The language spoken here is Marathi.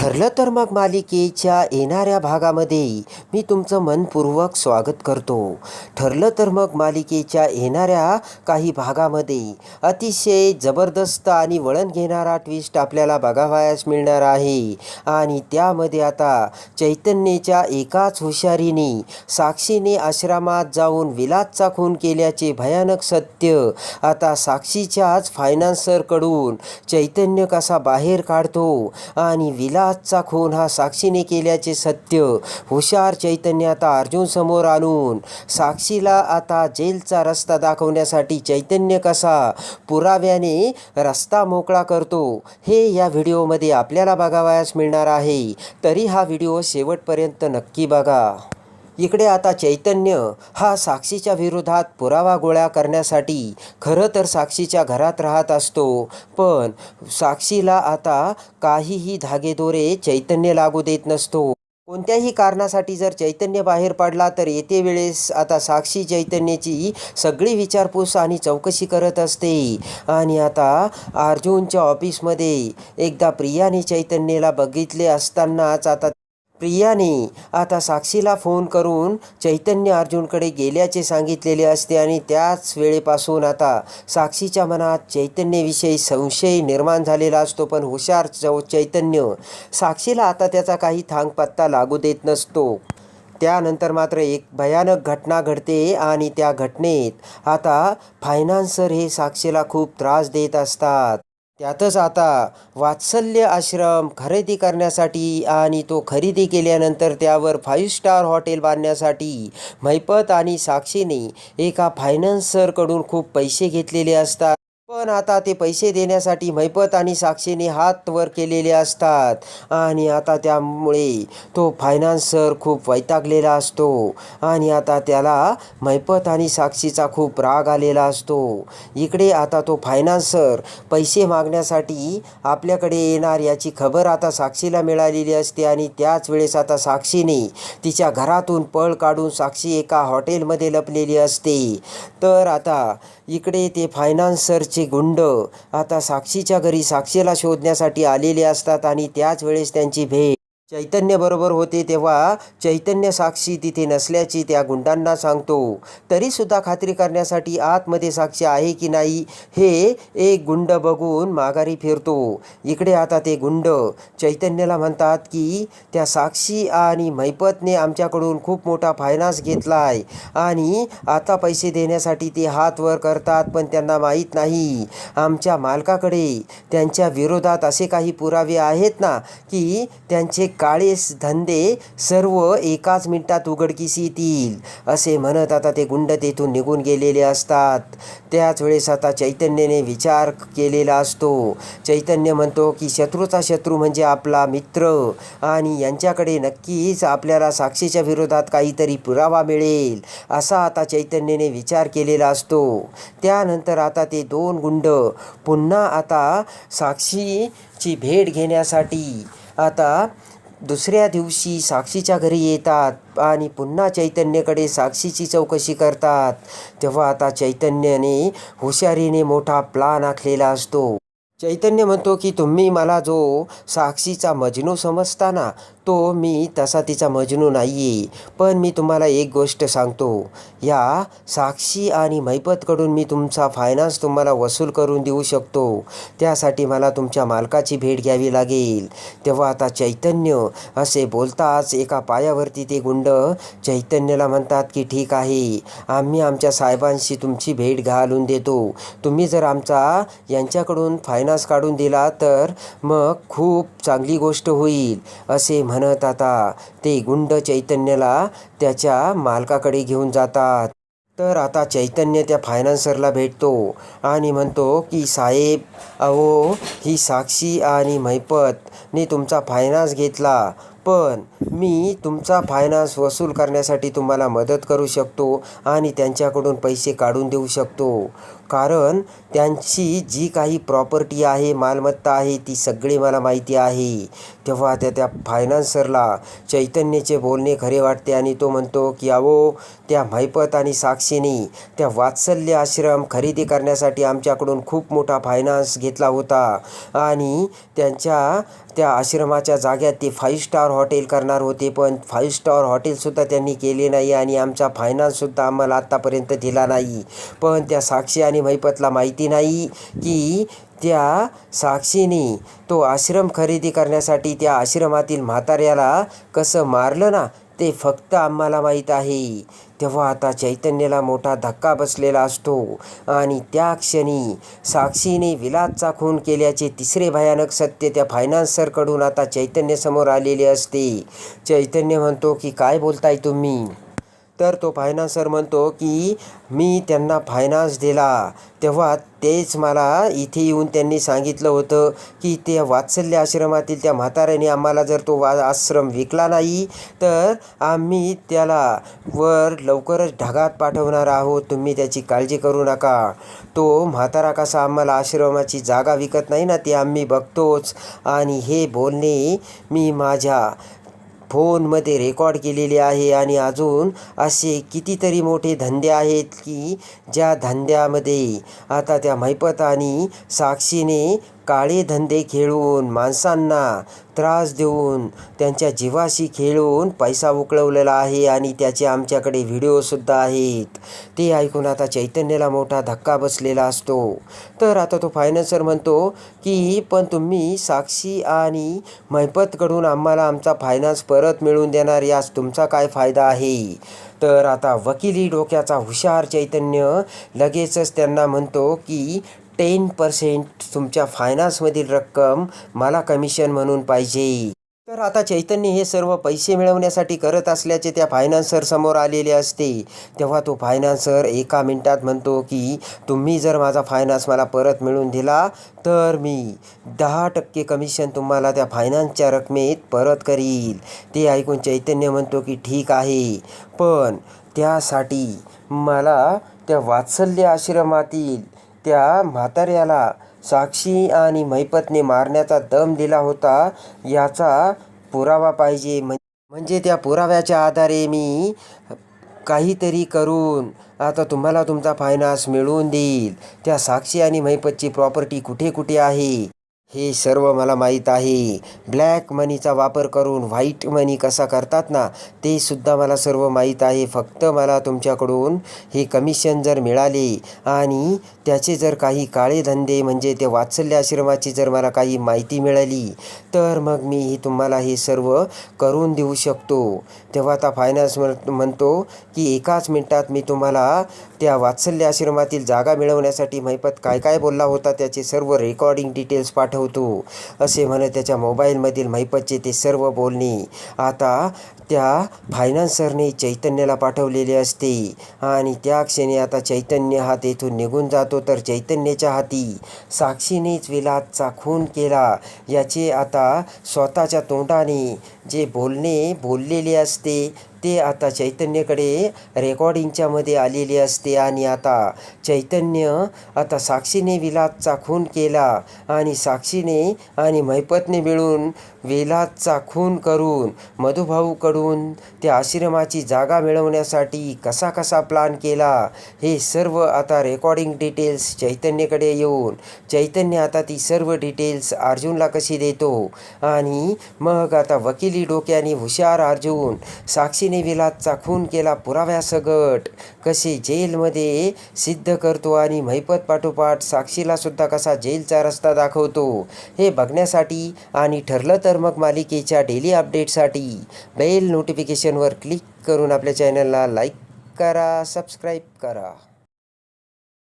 ठरलं तर मग मालिकेच्या येणाऱ्या भागामध्ये मी तुमचं मनपूर्वक स्वागत करतो. ठरलं तर मग मालिकेच्या येणाऱ्या काही भागामध्ये अतिशय जबरदस्त आणि वळण घेणारा ट्विस्ट आपल्याला बघावयास मिळणार आहे. आणि त्यामध्ये आता चैतन्यच्या एकाच हुशारीने साक्षीने आश्रमात जाऊन विलासचा खून केल्याचे भयानक सत्य आता साक्षीच्याच फायनान्सरकडून चैतन्य कसा बाहेर काढतो आणि विलासचा खून हा साक्षीने केल्याचे सत्य. हुशार चैतन्य आता अर्जुन समोर आणून साक्षीला आता जेलचा रस्ता दाखवण्यासाठी चैतन्य कसा पुराव्याने रस्ता मोकळा करतो हे या व्हिडिओमध्ये आपल्याला बघावयास मिळणार आहे. तरी हा व्हिडिओ शेवटपर्यंत नक्की बघा. इकडे आता चैतन्य हा साक्षीच्या विरोधात पुरावा गोळा करण्यासाठी खरं तर साक्षीच्या घरात राहत असतो. पण साक्षीला आता काहीही धागेदोरे चैतन्य लागू देत नसतो. कोणत्याही कारणासाठी जर चैतन्य बाहेर पडला तर येते वेळेस आता साक्षी चैतन्याची सगळी विचारपूस आणि चौकशी करत असते. आणि आता अर्जुनच्या ऑफिसमध्ये एकदा प्रियाने चैतन्याला बघितले असतानाच आता प्रियाने आता साक्षीला फोन करून चैतन्य अर्जुनकडे गेल्याचे सांगितलेले असते आणि त्याच वेळेपासून आता साक्षीच्या मनात चैतन्यविषयी संशय निर्माण झालेला असतो. पण हुशार चौ चैतन्य साक्षीला आता त्याचा काही थांगपत्ता लागू देत नसतो. त्यानंतर मात्र एक भयानक घटना घडते आणि त्या घटनेत आता फायनान्सर हे साक्षीला खूप त्रास देत असतात. त्यातच आता वात्सल्य आश्रम खरेदी करण्यासाठी आणि तो खरेदी केल्यानंतर त्यावर फाईव्ह स्टार हॉटेल बांधण्यासाठी मैपत आणि साक्षीने एका फायनान्सरकडून खूप पैसे घेतलेले असतात. पण आता ते पैसे देण्यासाठी मैपत आणि साक्षीने हात वर केलेले असतात. आणि आता त्यामुळे तो फायनान्सर खूप वैतागलेला असतो. आणि आता त्याला मैपत आणि साक्षीचा खूप राग आलेला असतो. इकडे आता तो फायनान्सर पैसे मागण्यासाठी आपल्याकडे येणार याची खबर आता साक्षीला मिळालेली असते. आणि त्याच वेळेस आता साक्षीने तिच्या घरातून पळ काढून साक्षी एका हॉटेलमध्ये लपलेली असते. तर आता इकडे ते फायनान्सरचे गुंड आता साक्षीच्या घरी साक्षीला शोधण्यासाठी आलेले असतात आणि त्याच वेळेस त्यांची भेट. चैतन्य बरोबर होते तेव्हा चैतन्य साक्षी तिथे नसल्याची त्या गुंडांना सांगतो. तरीसुद्धा खात्री करण्यासाठी आतमध्ये साक्षी आहे की नाही हे एक गुंड बघून माघारी फिरतो. इकडे आता ते गुंड चैतन्याला म्हणतात की त्या साक्षी आणि मैपतने आमच्याकडून खूप मोठा फायनान्स घेतला आहे आणि आता पैसे देण्यासाठी ते हात वर करतात पण त्यांना माहीत नाही. आमच्या मालकाकडे त्यांच्या विरोधात असे काही पुरावे आहेत ना की त्यांचे काळेस धंदे सर्व एकाच मिनिटात उघडकीस येतील असे म्हणत आता ते गुंड तेथून निघून गेलेले असतात. त्याच वेळेस आता चैतन्याने विचार केलेला असतो. चैतन्य म्हणतो की शत्रूचा शत्रू म्हणजे आपला मित्र आणि यांच्याकडे नक्कीच आपल्याला साक्षीच्या विरोधात काहीतरी पुरावा मिळेल असा आता चैतन्याने विचार केलेला असतो. त्यानंतर आता ते दोन गुंड पुन्हा आता साक्षीची भेट घेण्यासाठी आता दुसऱ्या दिवशी साक्षीच्या घरी येतात आणि पुन्हा चैतन्यकडे साक्षीची चौकशी करतात. तेव्हा आता चैतन्याने हुशारीने मोठा प्लान आखलेला असतो. चैतन्य म्हणतो की तुम्ही मला जो साक्षीचा मजनू समजता ना तो मी तसा तिचा मजनू नाही आहे पण मी तुम्हाला एक गोष्ट सांगतो. या साक्षी आणि मैपतकडून मी तुमचा फायनान्स तुम्हाला वसूल करून देऊ शकतो. त्यासाठी मला तुमच्या मालकाची भेट घ्यावी लागेल. तेव्हा आता चैतन्य असे बोलताच एका पायावरती ते गुंड चैतन्याला म्हणतात की ठीक आहे आम्ही आमच्या साहेबांशी तुमची भेट घालून देतो. तुम्ही जर आमचा यांच्याकडून फायनान्स काढून दिला तर मग खूप चांगली गोष्ट होईल असे म्हणत आता. ते गुंड चैतन्याला त्याच्या मालकाकडे घेऊन जातात. तर आता चैतन्य त्या फायनान्सरला भेटतो आणि म्हणतो की साहेब अहो ही साक्षी आणि मैपतने तुमचा फायनान्स घेतला. पण मी तुमचा फायनान्स वसूल करण्यासाठी तुम्हाला मदत करू शकतो आणि त्यांच्याकडून पैसे काढून देऊ शकतो. कारण त्यांची जी काही प्रॉपर्टी आहे मालमत्ता आहे ती सगळी मला माहिती आहे. तेव्हा त्या त्या फायनान्सरला चैतन्याचे बोलणे खरे वाटते आणि तो म्हणतो की अहो त्या मैपत आणि साक्षीने त्या वात्सल्य आश्रम खरेदी करण्यासाठी आमच्याकडून खूप मोठा फायनान्स घेतला होता आणि त्यांच्या त्या आश्रमाच्या जाग्यात ते फाईव्ह स्टार हॉटेल करणार होते पण फाईव्ह स्टार हॉटेलसुद्धा त्यांनी केले नाही आणि आमचा फायनान्ससुद्धा आम्हाला आत्तापर्यंत दिला नाही. पण त्या साक्षी आणि महिपतला माहिती नाही की त्या साक्षीने तो आश्रम खरेदी करण्यासाठी त्या आश्रमातील म्हाताऱ्याला कसं मारलं ना ते फक्त आम्हाला माहीत आहे. तेव्हा आता चैतन्याला मोठा धक्का बसलेला असतो आणि त्या क्षणी साक्षीने विलासचा खून केल्याचे तिसरे भयानक सत्य त्या फायनान्सरकडून आता चैतन्यसमोर आलेले असते. चैतन्य म्हणतो की काय बोलताय तुम्ही? तर तो फायनान्सर म्हणतो की मी त्यांना फायनान्स दिला. तेव्हा तेच मला इथे येऊन त्यांनी सांगितलं होतं की ते वात्सल्य आश्रमातील त्या म्हाताऱ्याने आम्हाला जर तो वा आश्रम विकला नाही तर आम्ही त्याला वर लवकरच ढगात पाठवणार आहोत. तुम्ही त्याची काळजी करू नका. तो म्हातारा कसा आम्हाला आश्रमाची जागा विकत नाही ना ते आम्ही बघतोच. आणि हे बोलणे मी माझ्या फोनमध्ये रेकॉर्ड केलेले आहे आणि अजून असे कितीतरी मोठे धंदे आहेत की ज्या धंद्यामध्ये आता त्या मैपत आणि साक्षीने काळे धंदे खेळून माणसांना त्रास देऊन त्यांच्या जीवाशी खेळून पैसा उकळवलेला आहे आणि त्याचे आमच्याकडे व्हिडिओसुद्धा आहेत. ते ऐकून आता चैतन्याला मोठा धक्का बसलेला असतो. तर आता तो फायनान्सर म्हणतो की पण तुम्ही साक्षी आणि मैफतकडून आम्हाला आमचा फायनान्स परत मिळवून देणार यास तुमचा काय फायदा आहे? तर आता वकिली डोक्याचा हुशार चैतन्य लगेचच त्यांना म्हणतो की टेन पर्सेंट तुमच्या फायनान्समधील रक्कम मला कमिशन म्हणून पाहिजे. तर आता चैतन्य हे सर्व पैसे मिळवण्यासाठी करत असल्याचे त्या फायनान्सर समोर आलेले असते. तेव्हा तो फायनान्सर एका मिनिटात म्हणतो की तुम्ही जर माझा फायनान्स मला परत मिळून दिला तर मी दहा टक्के कमिशन तुम्हाला त्या फायनान्सच्या रकमेत परत करील. ते ऐकून चैतन्य म्हणतो की ठीक आहे पण त्यासाठी मला त्या वात्सल्य आश्रमातील त्या म्हाताऱ्याला साक्षी आणि महिपतने मारण्याचा दम दिला होता याचा पुरावा पाहिजे. म्हणजे त्या पुराव्याच्या आधारे मी काहीतरी करून आता तुम्हाला तुमचा फायनान्स मिळवून देईल. त्या साक्षी आणि महिपतची प्रॉपर्टी कुठे कुठे आहे? हे सर्व मला माहीत आहे. ब्लॅक मनीचा वापर करून व्हाईट मनी कसा करतात ना ते सुद्धा मला सर्व माहीत आहे. फक्त मला तुमच्याकडून हे कमिशन जर मिळाले आणि त्याचे जर काही काळे धंदे म्हणजे ते वात्सल्य आश्रमाची जर मला काही माहिती मिळाली तर मग मी तुम्हाला हे सर्व करून देऊ शकतो. तेव्हा आता फायनान्स म्हणतो की एकाच मिनटात मी तुम्हाला त्या वात्सल्य आश्रमातील जागा मिळवण्यासाठी महिपत काय काय बोलला होता त्याचे सर्व रेकॉर्डिंग डिटेल्स पाठवतो. असे म्हणत त्याच्या मोबाईलमधील महिपतचे ते सर्व बोलणे. आता त्या फायनान्सरने चैतन्याला पाठवलेले असते. आणि त्या क्षणी आता चैतन्य हा तेथून निघून जातो तर चैतन्याच्या हाती साक्षीनेच विलासचा खून केला. याचे आता स्वतःच्या तोंडाने जे बोलणे बोललेले असते ते आता चैतन्यकडे रेकॉर्डिंगच्यामध्ये आलेली आलेले असते आणि आता चैतन्य आता साक्षीने विलासचा खून केला आणि साक्षीने आणि महिपतने मिळून विलासचा खून करून मधुभाऊकडून त्या आश्रमाची जागा मिळवण्यासाठी कसा कसा प्लान केला हे सर्व आता रेकॉर्डिंग डिटेल्स चैतन्यकडे येऊन चैतन्य आता ती सर्व डिटेल्स अर्जुनला कशी देतो? आणि मग आता वकिली डोक्याने हुशार अर्जुन साक्षीने विलासचा खून केला पुराव्यासगट. कसे जेलमध्ये सिद्ध करतो आणि महिपत पाठोपाठ साक्षीला सुद्धा कसा जेलचा रस्ता दाखवतो हे बघण्यासाठी आणि ठरलं तर मग मालिकेच्या डेली अपडेटसाठी बेल नोटिफिकेशनवर क्लिक करून आपल्या चॅनलला लाईक करा सबस्क्राईब करा.